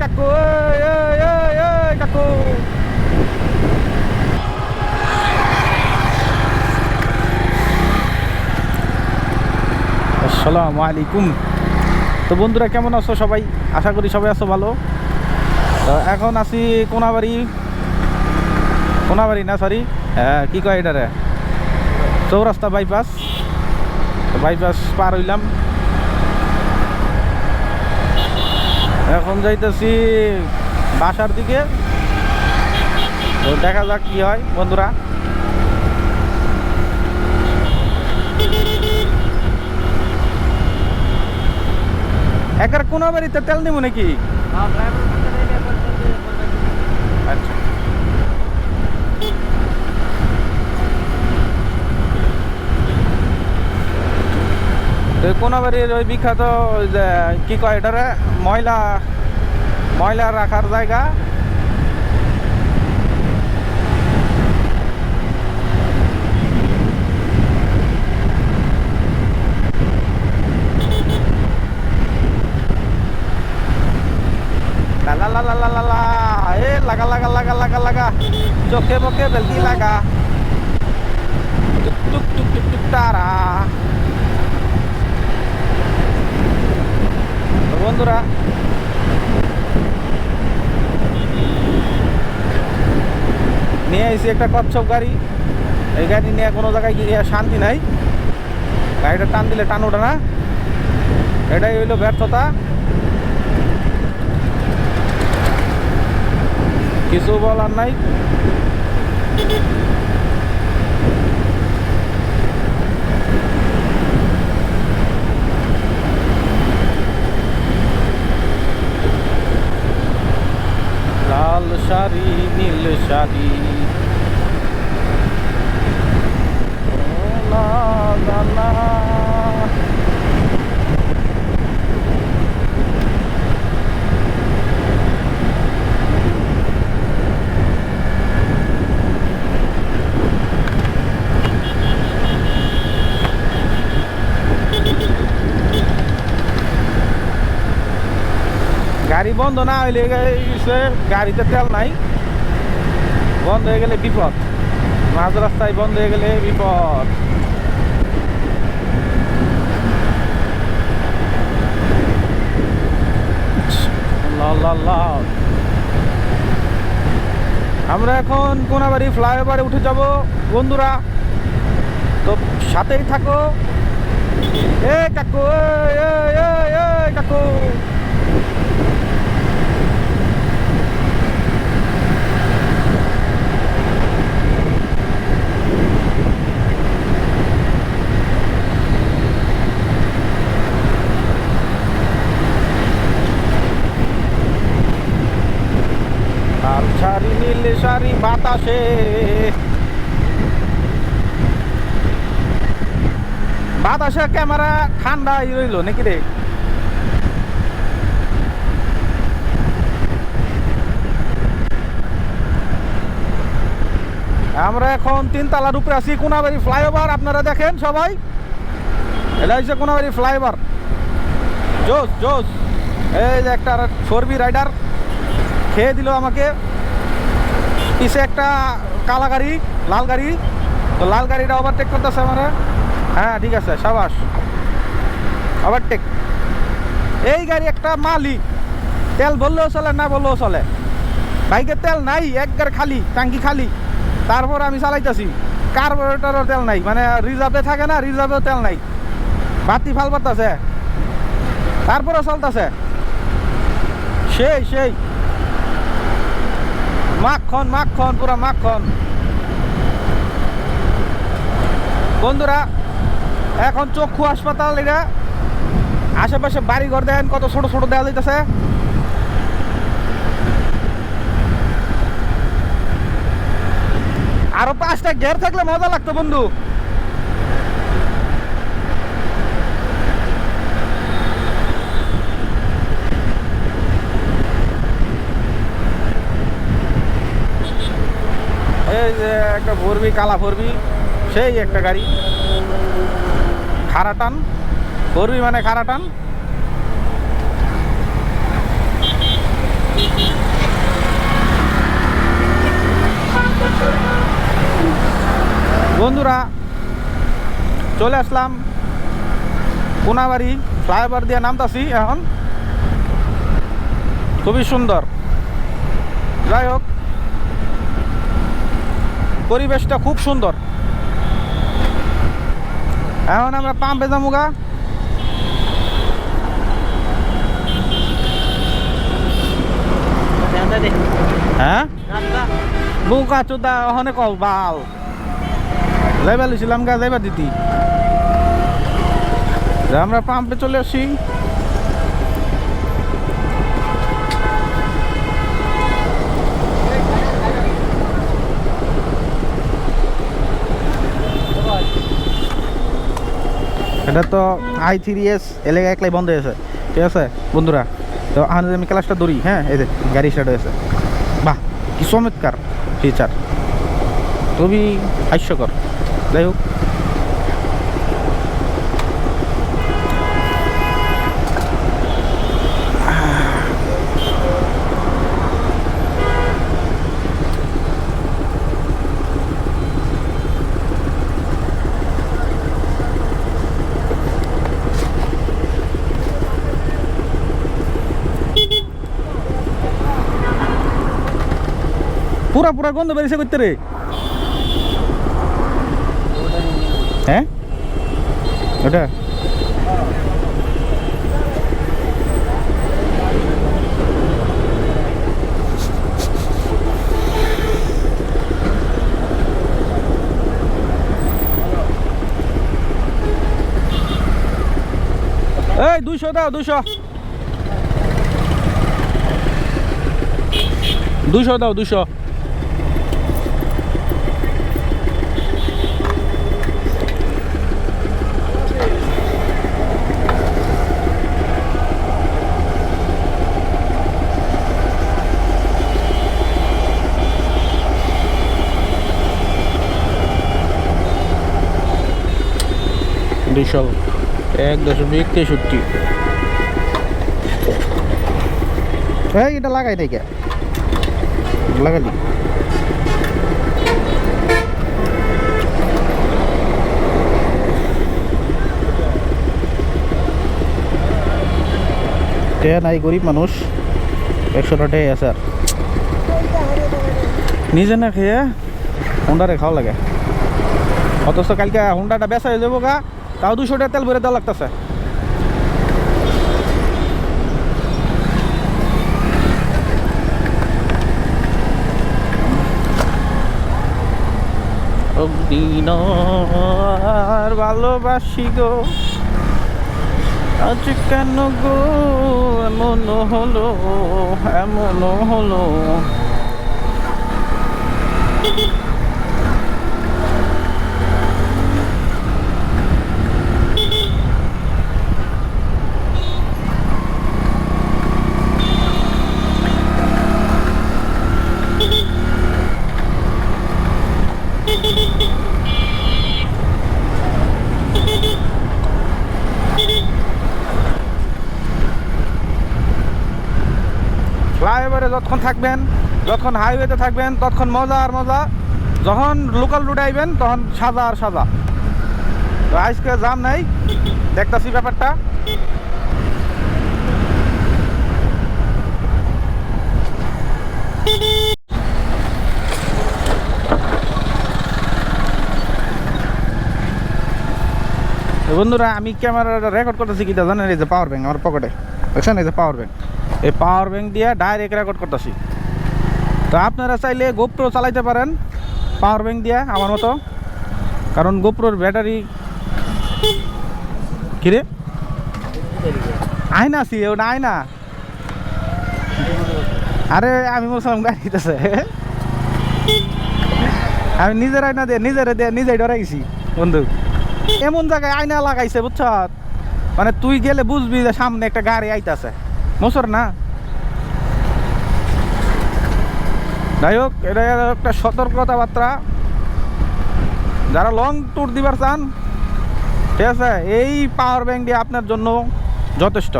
কাকু কাকু। আসসালামু আলাইকুম। তো বন্ধুরা, কেমন আছো সবাই? আশা করি সবাই আছো ভালো। এখন আছি কোনাবাড়ি। কোনাবাড়ি না সরি হ্যাঁ কী কয় এটারে চৌরাস্তা বাইপাস বাইপাস পার হইলাম। এখন যাইতেছি বাসার দিকে। তো দেখা যাক কি হয়, বন্ধুরা। একার কোনো বাড়িতে তেল নিব নাকি? তো ওই বিখ্যাত ওই যে, কি কয় এটারে? ময়লা ময়লা রাখার জায়গা। লাগা লাগা লাগা লাগা লাগা। চোখে মুখে বেলকি লাগা। টুক টুক টুক টুক টুক তারা বন্ধুরা। নিয়ে আইছি একটা কচ্ছপ গাড়ি। এই গাড়ি নিয়ে কোনো জায়গায় গিয়ে শান্তি নাই। গাড়িটা টান দিলে টান ওঠে না। এটাই হইল ব্যর্থতা। কিছু বলার নাই লাল শাড়ি নীল শাড়ি। গাড়ি বন্ধ না হইলে গাড়িতে তেল নাই বন্ধ হয়ে গেলে বিপদ। মাঝ রাস্তায় বন্ধ হয়ে গেলে বিপদ। আমরা এখন কোনাবাড়ি ফ্লাইওভারে উঠে যাব। বন্ধুরা তো সাথেই থাকো। এ কাকু এই, কাকু লাল শাড়ি নীল শাড়ি বাতাসে বাতাসে ক্যামেরা ঠান্ডা রইল, নাকি রে? আমরা এখন তিনতলার উপরে আছি, কোনাবাড়ি ফ্লাইওভার, আপনারা দেখেন সবাই। এটা হচ্ছে কোনাবাড়ি ফ্লাইওভার। জোস জোস। এই যে একটা সর্বি রাইডার, খেয়ে দিল আমাকে। পিছে একটা কালা গাড়ি, লাল গাড়ি। তো লাল গাড়িটা ওভারটেক করতেছে আমার। হ্যাঁ ঠিক আছে, সাবাস। ওভারটেক এই গাড়ি একটা মালিক। তেল বললেও চলে, না বললেও চলে। বাইকের তেল নাই একবার খালি, টাঙ্কি খালি। তারপর আমি চালাইতেছি। কার্বোরেটরও তেল নাই মানে রিজার্ভে থাকে না রিজার্ভেও তেল নাই। বাতি ফাল পারতেছে তারপরেও চলতেছে। সেই সেই। মাখন মাখন, পুরা মাখন। বন্ধুরা, এখন চক্ষু হাসপাতাল এটা। আশেপাশে বাড়ি ঘর দেখেন কত ছোট ছোট দেওয়া যাইতেছে আরও পাঁচটা গের থাকলে মজা লাগতো বন্ধু। এই যে একটা ভরবি, কালা ভরবি, সেই একটা গাড়ি। খারা টান ভরবি মানে খারাটান। বন্ধুরা, চলে আসলাম কোনাবাড়ি ফ্লাইওভার দিয়ে নামতাছি এখন। খুবই সুন্দর। যাই হোক পরিবেশটা খুব সুন্দর। এখন আমরা পাম্পে যামুগা। হ্যাঁ? কল বাল। গা দিতি। আমরা পাম্পে চলে আসি। এটা তো আই থ্রি এস, এলাকা একলাই বন্ধ হয়েছে ঠিক আছে, বন্ধুরা? তো আমাদের আমি ক্লাসটা দৌড়ি হ্যাঁ? এই যে, গাড়ি স্টার্ট হয়েছে। বাহ, কি চমৎকার ফিচার খুবই হাস্যকর। যাই হোক পুরা পুরা গন্ধ বেরিয়েছে করতে রে। হ্যাঁ? ওটা? এই, দুইশো দাও দুশো দুইশো দাও, দুইশো। দুইশো এক দশমিক তেষট্টি এই এটা লাগাই নাই কে লাগালি কে নাই গরিব মানুষ একশো টাকাই আছে আর নিজে না খেয়ে হুন্ডারে খাওয়া লাগে অথচ কালকে হুন্ডাটা বেচা হয়ে যাব গা তাও দুশো টাকা তেল ভরে দেওয়া লাগতেছে। ভালোবাসি গো। আজ কেন গো? এমন হলো এমন হলো ফ্লাইওভারে যতক্ষণ থাকবেন, যখন হাইওয়েতে থাকবেন ততক্ষণ মজা আর মজা। যখন লোকাল রুটে আইবেন, তখন সাজা আর সাজা। তো আজকে জাম নাই, দেখতাছি ব্যাপারটা। বন্ধুরা, আমি ক্যামেরা রেকর্ড করতেছি কি জানেন এই যে পাওয়ার ব্যাংক আমার পকেটে দেখছেন এই যে পাওয়ার ব্যাংক এই পাওয়ার ব্যাংক দিয়ে ডাইরেক্ট রেকর্ড করতেছি। তো আপনারা চাইলে গোপ্রো চালাইতে পারেন পাওয়ার ব্যাংক দিয়ে আমার মতো। কারণ গোপ্রোর ব্যাটারি কিরে আয়না আছি ওটা আয়না। আরে, আমি বলছিলাম গাড়িতেছে আমি নিজের আয়না দিয়ে, নিজের দিয়ে, নিজেই ডরাই গেছি, বন্ধু। এমন জায়গায় আয়না লাগাইছে, বুঝছ? মানে তুই গেলে বুঝবি যে সামনে একটা গাড়ি আইতাছে। মোসর না যাই হোক এটা একটা সতর্কতা বার্তা যারা লং ট্যুর দিবার চান, ঠিক আছে, এই পাওয়ার ব্যাঙ্ক দিয়ে আপনার জন্য যথেষ্ট।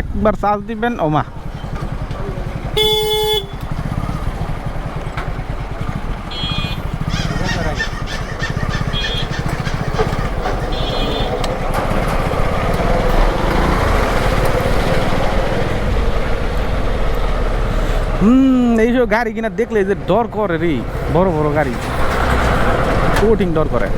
একবার চার্জ দিবেন, ওমা। হুম, এইসব গাড়ি কিনা দেখলে যে ডর করে রে, বড় বড় গাড়ি। কঠিন ডর করে।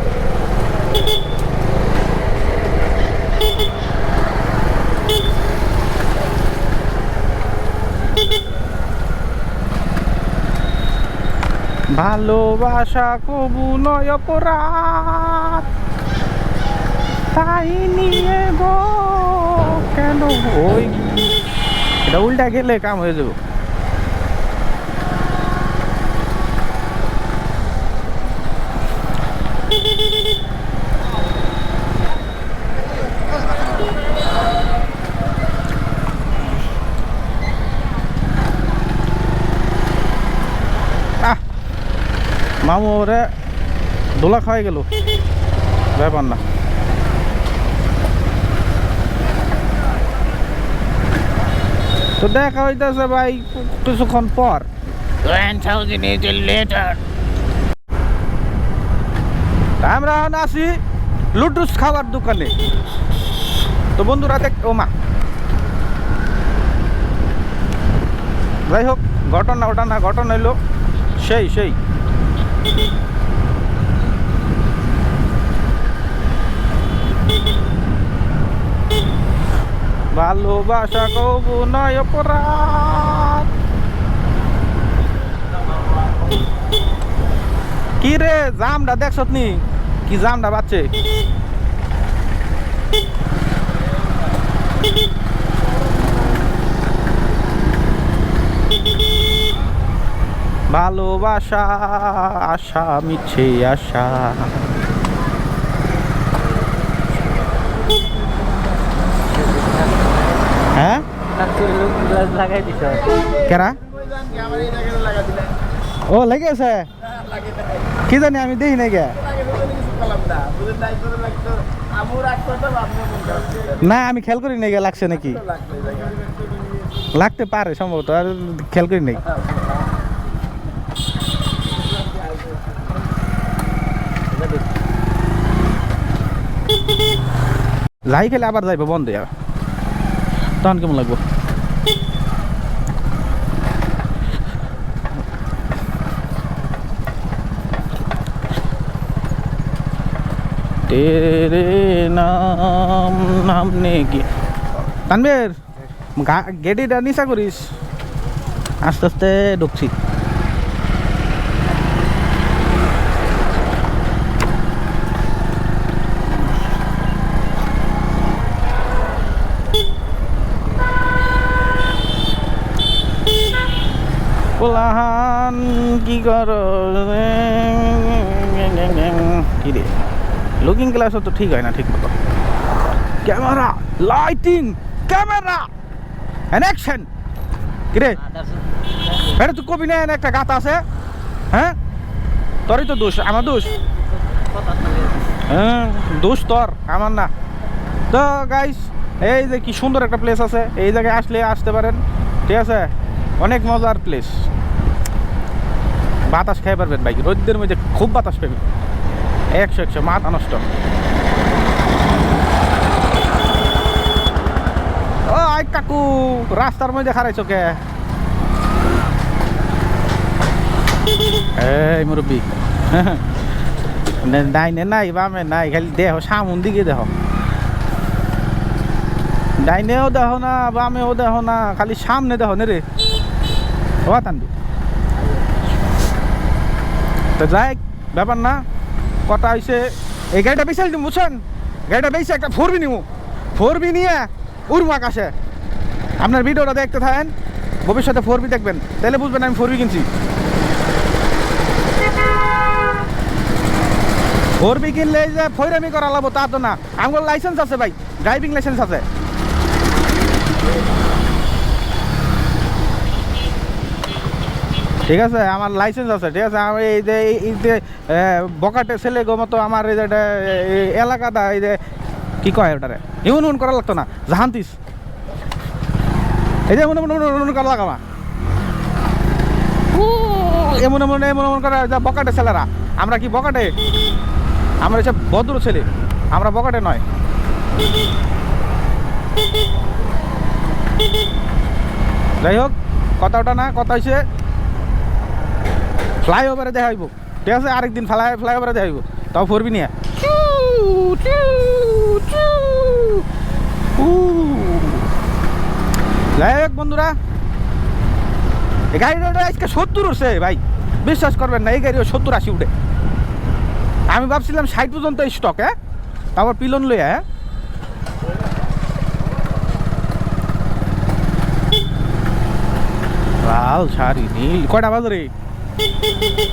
ভালোবাসা কবু নয় অপরাধ, তাই নিয়ে গো কেন? ওই, এটা উল্টা গেলে কাম হয়ে যাবে। মামু ওরে দোলা খাওয়াই গেল। ব্যাপার না। তো দেখা হইতেছে ভাই কিছুক্ষণ পর। আমরা এখন আছি লুডুস খাবার দোকানে। তো বন্ধুরা দেখ ও মা। যাই হোক ঘটনা ওটা না ঘটনা হইল সেই সেই। ভালোবাসা কবু নয় অপরাধ। কি রে জামটা দেখছ নি কি জামটা বাচ্চে ভালোবাসা, আশা, মিছে আশা। হ্যাঁ? ও কি জানি, আমি দেখি গে। না, আমি খেয়াল করি নাই লাগছে নাকি? লাগতে পারে, সম্ভবত, আর খেয়াল করি নাই। যাই খেলে আবার যাইব, বন্ধ আর তখন কেমন লাগবো? তেরে নাম নাম নে কি? তানবীর গেটিটা নিচা করিস। আস্তে আস্তে ঢুকছি। কি কর? লুকিং গ্লাসও তো ঠিক হয় না, ঠিক মতো। ক্যামেরা লাইটিং ক্যামেরা অ্যাকশন কি রে তুই কবি না একটা গাথা আছে। হ্যাঁ? তোরই তো দোষ, আমার দোষ। হ্যাঁ দোষ তোর, আমার না। তো গাইস এই যে কি সুন্দর একটা প্লেস আছে। এই জায়গায় আসলে আসতে পারেন। ঠিক আছে? অনেক মজার প্লেস বাতাস খেয়ে পারবেন বাইক। রোদ্দের মধ্যে খুব বাতাস পাবেন একশো একশো, মাথা নষ্ট। ও, আই কাকু, রাস্তার মধ্যে খারাইছো কে? এই মুরব্বী। ডাইনে নাই বামে নাই, খালি দেহ, সামুন দিকে দেহ। ডাইনেও দেহ না, বামেও দেহ না, খালি সামনে দেহ নে রে। ও তানবি তো যাই, ব্যাপার না, কথা হয়েছে এই গাড়িটা বেশি দিন বুঝছেন? গাড়িটা বেশি একটা ফোর বি নিবো ফোর বি নিয়ে উড়বো আকাশে। আপনার ভিডিওটা দেখতে থাকেন, ভবিষ্যতে ফোর বি দেখবেন। তাহলে বুঝবেন আমি ফোর বি কিনছি। ফোর বি কিনলে যে ফৈরামি করা লাগবো, তা তো না। আমার লাইসেন্স আছে ভাই, ড্রাইভিং লাইসেন্স আছে। ঠিক আছে? আমার লাইসেন্স আছে, ঠিক আছে? আমি এই যে এই যে বকাটে ছেলে মতো আমার এই যে এলাকাটা, এই যে, কি কয় ওটারে? এমন এমন করা লাগতো না, জাহান্তিস। এই যে মনে এমন এমন করা লাগামা এমন এমন এমন এমন করে যা বকাটে ছেলেরা। আমরা কি বকাটে? আমরা হচ্ছে ভদ্র ছেলে। আমরা বকাটে নয়। যাই হোক, কথা ওটা না, কথা হয়েছে ফ্লাইওভারে দেখাইব ঠিক আছে? আরেকদিন ফ্লাই ফ্লাইওভারে দেখাইব তাও ফোরবি নিয়ে। যাই হোক বন্ধুরা, এই গাড়িটা আজকে সত্তর উঠছে ভাই। বিশ্বাস করবেন না, এই গাড়িও সত্তর আশি উঠে। আমি ভাবছিলাম ষাট পর্যন্ত স্টক হ্যাঁ? তারপর পিলন লইয়া হ্যাঁ? লাল শাড়ি, নীল। কয়টা বাজে Hehehehe